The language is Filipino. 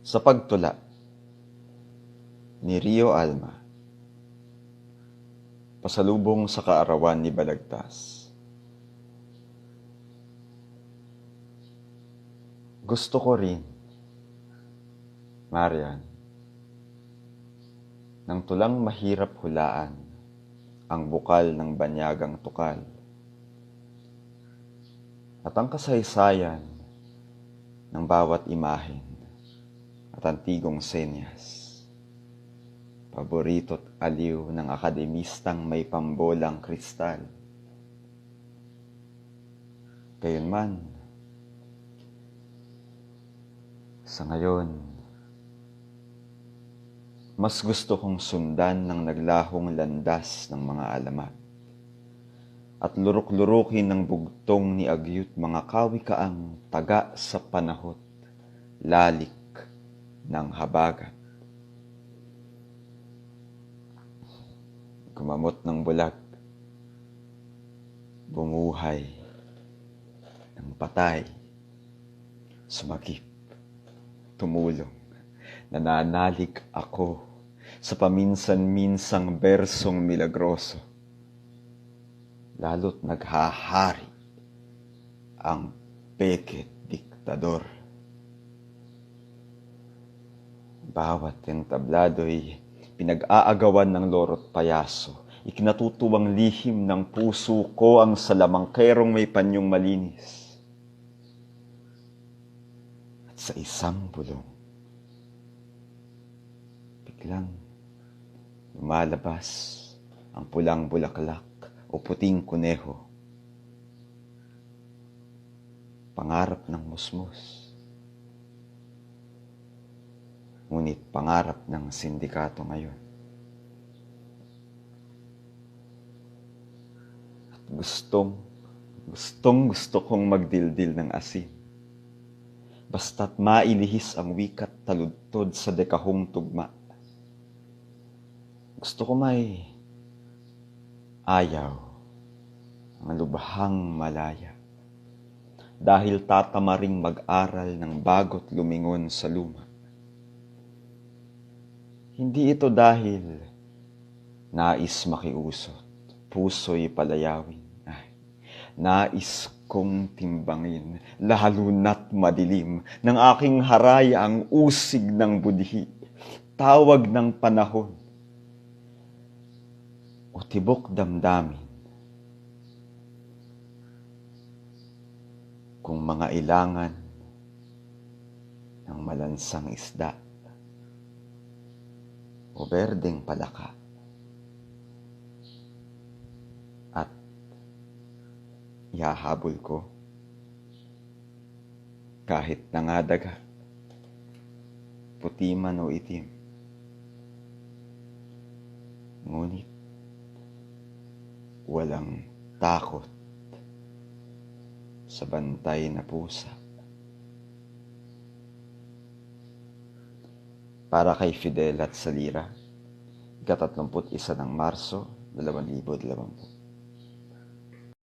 Sa pagtula ni Rio Alma Pasalubong sa kaarawan ni Balagtas. Gusto ko rin, Marian, nang tulang mahirap hulaan ang bukal ng banyagang tukal. At ang kasaysayan ng bawat imahen at antigong senyas. Paborito't aliw ng akademistang may pambolang kristal. Gayunman, sa ngayon, mas gusto kong sundan ng naglahong landas ng mga alamat at lurok-lurukin ng bugtong ni Agyut mga kawikaang taga sa panahot, lalik ng habagat. Kumamot ng bulag, bumuhay. Ng patay, sumagip, tumulong, nananalig ako sa paminsan-minsang bersong milagroso. Lalo't naghahari ang peket diktador. Bawat entablado'y pinag-aagawan ng lorot payaso. Ikinatutuwang lihim ng puso ko ang salamangkerong may panyong malinis. At sa isang bulong, biglang lumalabas ang pulang bulaklak o puting kuneho. Pangarap ng musmus. Ngunit pangarap ng sindikato ngayon. At gustong, gustong gusto kong magdildil ng asin. Basta't mailihis ang wikat taludtod sa dekahong tugma. Gusto ko may ayaw ang lubhang malaya dahil tatamaring mag-aral ng bagot lumingon sa luma. Hindi ito dahil nais makiusot, puso'y palayawin. Ay, nais kong timbangin, lalo na't madilim, ng aking haraya ang usig ng budhi, tawag ng panahon, o tibok damdamin kung mga ilangan ng malansang isda o berdeng palaka. At ihahabol ko. Kahit nangadaga puti man o itim. Ngunit walang takot sa bantay na pusa. Para kay Fidel at Salira, ika-31 ng Marso, 2020.